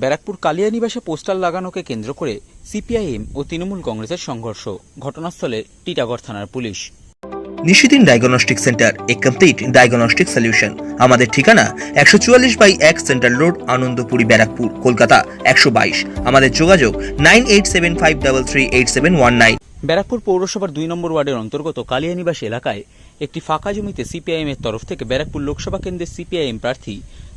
Barrackpore কালিয়ানিবাসে poster লাগানোকে কেন্দ্র করে CPIM ও তৃণমূল কংগ্রেসের সংঘর্ষ ঘটনাস্থলে টিটাগড় থানার পুলিশ। নিশিদিন ডায়াগনস্টিক সেন্টার এ কমপ্লিট ডায়াগনস্টিক সলিউশন আমাদের ঠিকানা একশো চুয়াল্লিশ বাই এক সেন্ট্রাল রোড আনন্দপুরি ব্যারাকপুর কলকাতা একশো বাইশ। আমাদের যোগাযোগ nine eight seven five double three eight seven one nine. Barrackpore পৌরসভার দুই নম্বর ওয়ার্ডের অন্তর্গত কালিয়ানিবাস এলাকায় একটি ফাঁকা জমিতে সিপিআইএম এর তরফ থেকে ব্যারাকপুর লোকসভা কেন্দ্রের সিপিআইএম প্রার্থী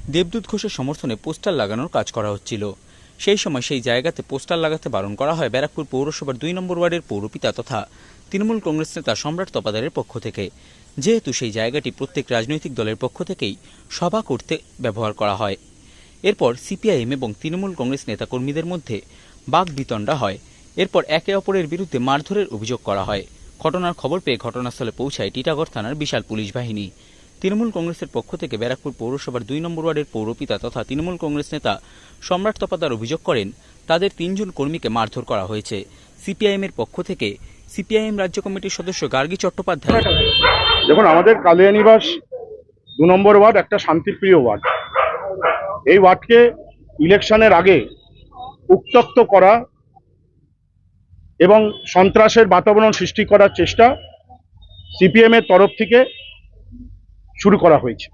দেবদূত ঘোষের সমর্থনে পোস্টার লাগানোর কাজ করা হচ্ছিল। সেই সময় সেই জায়গাতে পোস্টার লাগাতে বারণ করা হয় ব্যারাকপুর পৌরসভার দুই নম্বর ওয়ার্ডের পৌরপিতা তথা তৃণমূল কংগ্রেস নেতা সম্রাট তপাদারের পক্ষ থেকে। যেহেতু সেই জায়গাটি প্রত্যেক রাজনৈতিক দলের পক্ষ থেকেই সভা করতে ব্যবহার করা হয়। এরপর সিপিআইএম এবং তৃণমূল কংগ্রেস নেতাকর্মীদের মধ্যে বাক বিতণ্ডা হয়। এরপর একে অপরের বিরুদ্ধে মারধরের অভিযোগ করা হয়। ঘটনার খবর পেয়ে ঘটনাস্থলে পৌঁছায় টিটাগড় থানার বিশাল পুলিশ বাহিনী। তৃণমূল কংগ্রেসের পক্ষ থেকে ব্যারাকপুর পৌরসভার দুই নম্বর ওয়ার্ডের পৌরপিতা তথা তৃণমূল কংগ্রেস নেতা সম্রাট তপাদার অভিযোগ করেন, তাদের তিনজন কর্মীকে মারধর করা হয়েছে। সিপিআইএম এর পক্ষ থেকে সিপিআইএম রাজ্য কমিটির সদস্য গার্গী চট্টোপাধ্যায়। দেখুন, আমাদের কালিয়ানিবাস দু নম্বর ওয়ার্ড একটা শান্তিপ্রিয় ওয়ার্ড। এই ওয়ার্ডকে ইলেকশনের আগে উত্তক্ত করা এবং সন্ত্রাসের বাতাবরণ সৃষ্টি করার চেষ্টা সিপিএম এর তরফ থেকে শুরু করা হয়েছে।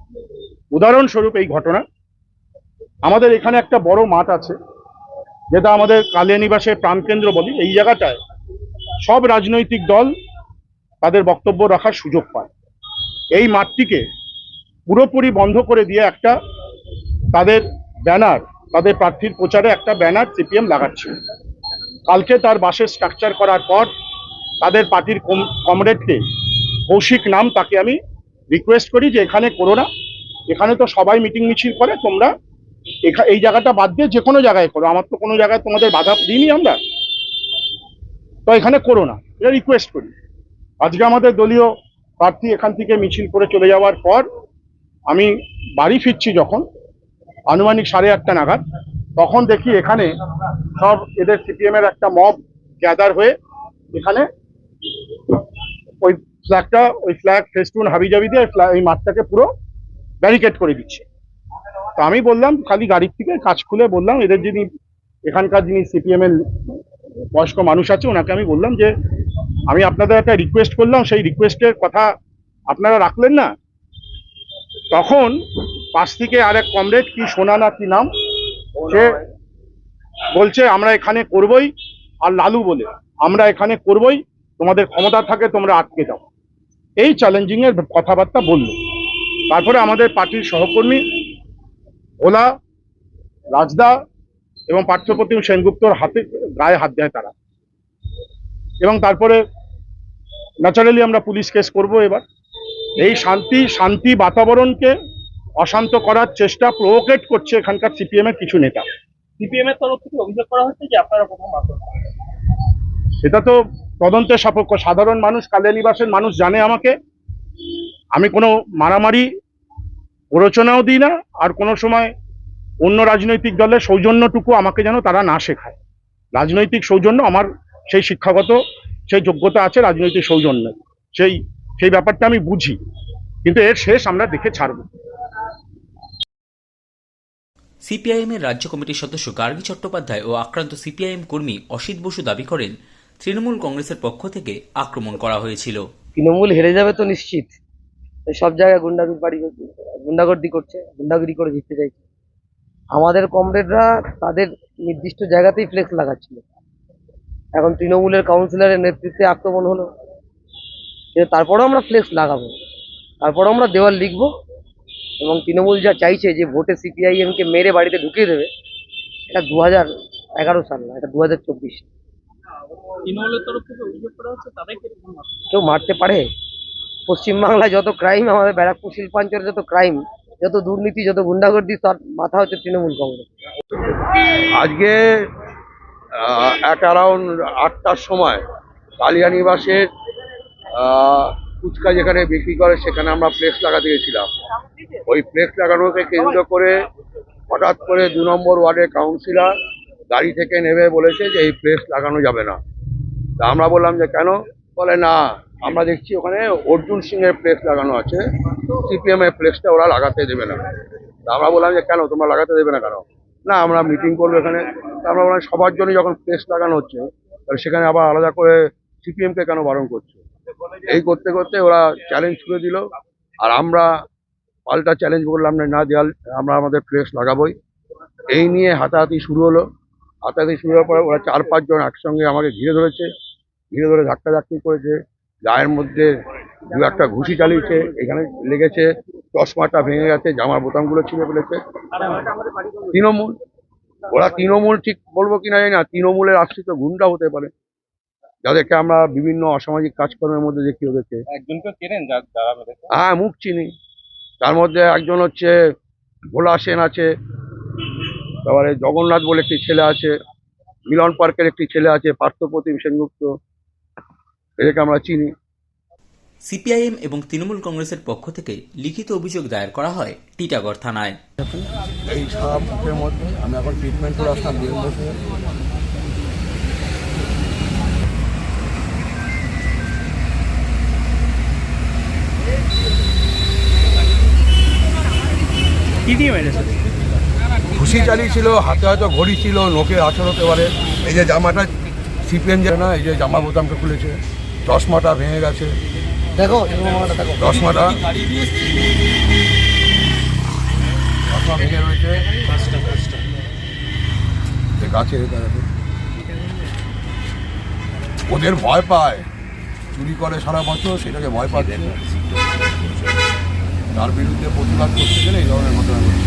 উদাহরণস্বরূপ এই ঘটনা। আমাদের এখানে একটা বড় মাঠ আছে, যেটা আমাদের কালিয়ানিবাসের প্রাণকেন্দ্র বলি, এই জায়গাটায় সব রাজনৈতিক দল তাদের বক্তব্য রাখার সুযোগ পায়। এই মাঠটিকে পুরোপুরি বন্ধ করে দিয়ে একটা তাদের ব্যানার, তাদের প্রার্থীর প্রচারে একটা ব্যানার সিপিএম লাগাচ্ছে। কালকে তার বাসের স্ট্রাকচার করার পর তাদের পার্টির কমরেডকে কৌশিক নাম তাকে আমি রিকোয়েস্ট করি যে এখানে করো না। এখানে তো সবাই মিটিং মিছিল করে, তোমরা এই জায়গাটা বাদ দিয়ে যে কোনো জায়গায় করো। আমার তো কোনো জায়গায় তোমাদের বাধা দিইনি আমরা। তো এখানে করো না। এটা রিকোয়েস্ট করি। আজকে আমাদের দলীয় প্রার্থী এখান থেকে মিছিল করে চলে যাওয়ার পর আমি বাড়ি ফিরছি যখন, আনুমানিক সাড়ে আটটা নাগাদ। তখন দেখি এখানে সব এদের সিপিএম এর একটা মব গ্যাদার হয়ে এখানে ওই ফ্ল্যাগটা, ওই ফ্ল্যাগ ফেস্টুন হাবিজাবি দিয়ে এই মাঠটাকে পুরো ব্যারিকেড করে দিচ্ছে। তো আমি বললাম, খালি গাড়ির থেকে কাজ খুলে বললাম, এদের যিনি, এখানকার যিনি সিপিএম এর বয়স্ক মানুষ আছে, ওনাকে আমি বললাম যে, আমি আপনাদের একটা রিকোয়েস্ট করলাম, সেই রিকোয়েস্টের কথা আপনারা রাখলেন না? তখন পাশ থেকে আর এক কমরেড কি সোনা না কি নাম, সে বলছে, আমরা এখানে করবই। আর লালু বলে, আমরা এখানে করবই, তোমাদের ক্ষমতা থাকে তোমরা আটকে দাও। এই চ্যালেঞ্জিং এর কথাবার্তা বলল। তারপরে আমাদের পার্টির সহকর্মী ওলা রাজদা এবং পার্থপ্রতিম সেনগুপ্তর হাতে গায়ে হাত দেয় তারা। এবং তারপরে ন্যাচারালি আমরা পুলিশ কেস করব এবার। এই শান্তি শান্তি বাতাবরণকে অশান্ত করার চেষ্টা প্রভোকেট করছে এখানকার সিপিএম এর কিছু নেতা। সিপিএম এর তরফ থেকে অভিযোগ করা হচ্ছে যে আপনারা প্রথম সেটা তো তদন্তের সাপেক্ষ সাধারণ মানুষ কালিয়ানিবাসের মানুষ জানে আমাকে। আমি কোনো মারামারি প্ররোচনাও দিই না, আর কোনো সময় অন্য রাজনৈতিক দলের সৌজন্যটুকু আমাকে যেন তারা না শেখায়। রাজনৈতিক সৌজন্য আমার সেই শিক্ষাগত, সেই যোগ্যতা আছে রাজনৈতিক সৌজন্য। সেই সেই ব্যাপারটা আমি বুঝি, কিন্তু এর শেষ আমরা দেখে ছাড়বো। সিপিআইএম এর রাজ্য কমিটির সদস্য গার্গী চট্টোপাধ্যায় ও আক্রান্ত সিপিআইএম কর্মী অসিত বসু দাবি করেন তৃণমূল কংগ্রেসের পক্ষ থেকে আক্রমণ করা হয়েছিল। তৃণমূল হেরে যাবে তো নিশ্চিত। সব জায়গায় গুন্ডাগিরি বাড়ি, গুন্ডাগর্দি করছে, গুন্ডাগিরি করে জিততে চাইছে। আমাদের কমরেডরা তাদের নির্দিষ্ট জায়গাতেই ফ্লেক্স লাগাচ্ছিল। এখন তৃণমূলের কাউন্সিলরের নেতৃত্বে আক্রমণ হলো। তারপরেও আমরা ফ্লেক্স লাগাবো। তারপরেও আমরা দেওয়াল লিখব। এবং তৃণমূল যা চাইছে যে ভোটে সিপিআইএম কে মেরে বাড়িতে ঢুকিয়ে দেবে, এটা দু হাজার এগারো সাল না, এটা দু হাজার চব্বিশ তৃণমূলের তরফ থেকে অভিযোগ করা হচ্ছে তাদেরকে কেউ মারতে পারে। পশ্চিমবাংলায় যত ক্রাইম আমাদের ব্যারাকপুর শিল্পাঞ্চলে যত ক্রাইম যত দুর্নীতি যত গুন্ডাগর্দি তার মাথা হচ্ছে তৃণমূল কংগ্রেস। আজকে অ্যাট অ্যারাউন্ড আটটার সময় কালিয়ানিবাসের আহ, ফুচকা যেখানে বিক্রি করে সেখানে আমরা ফ্লেক্স লাগাতে গেছিলাম। ওই ফ্লেক্স লাগানোকে কেন্দ্র করে হঠাৎ করে দু নম্বর ওয়ার্ডের কাউন্সিলর গাড়ি থেকে নেমে বলেছে যে এই ফ্লেক্স লাগানো যাবে না। তা আমরা বললাম যে কেন? বলে না আমরা দেখছি ওখানে অর্জুন সিং এর ফ্লেক্স লাগানো আছে সিপিএম এর ফ্লেক্সটা ওরা লাগাতে দেবে না। তা আমরা বললাম যে কেন তোমরা লাগাতে দেবে না কেন? না আমরা মিটিং করব এখানে। তা আমরা বললাম, সবার জন্য যখন প্রেস লাগানো হচ্ছে তাহলে সেখানে আবার আলাদা করে সিপিএম কে কেন বারণ করছে? এই করতে করতে ওরা চ্যালেঞ্জ ছুড়ে দিল। আর আমরা পাল্টা চ্যালেঞ্জ করলাম না দেয়াল আমরা আমাদের প্রেস লাগাবোই। এই নিয়ে হাতাহাতি শুরু হলো। হাতাহাতি শুরু হওয়ার পরে ওরা চার পাঁচজন একসঙ্গে আমাকে ঘিরে ধরেছে ঘিরে ধরে ধাক্কা ধাক্কি করেছে গায়ের মধ্যে দু একটা ঘুষি চালিয়েছে এখানে লেগেছে চশমাটা ভেঙে গেছে জামার বোতামগুলো ছিঁড়ে ফেলেছে। তৃণমূল ওরা তৃণমূল ঠিক বলব কিনা জানি না তৃণমূলের আশ্রিত গুন্ডা হতে পারে। যাদেরকে আমরা বিভিন্ন অসামাজিক কাজকর্মের মধ্যে দেখি ওদেরকে। হ্যাঁ মুখ চিনি। তার মধ্যে একজন হচ্ছে ভোলা সেন আছে তারপরে জগন্নাথ বলে একটি ছেলে আছে মিলন পার্কের একটি ছেলে আছে পার্থপ্রতিম সেনগুপ্ত এদেরকে আমরা চিনি। সিপিআইএম এবং তৃণমূল কংগ্রেসের পক্ষ থেকে লিখিত অভিযোগ দায়ের করা হয় টিটাগড় থানায়। এই সারা মধ্যে আমি এখন ট্রিটমেন্ট করে আসলাম দিন বসে কি দিয়ে মেরেছে? ঘুষি চালিয়েছিল হাতে হয়তো ঘড়ি ছিল নোকের আছর হতে পারে। এই যে জামাটা সিপিএম যে না এই যে জামা বোতামটা খুলেছে চশমাটা ভেঙে গেছে। দেখো চশমাটা চশমা ভেঙে রয়েছে। ওদের ভয় পায়। চুরি করে সারা বছর সেটাকে ভয় পাচ্ছে। তার বিরুদ্ধে প্রতিবাদ করতে গেলে এই ধরনের ঘটনা ঘটছে।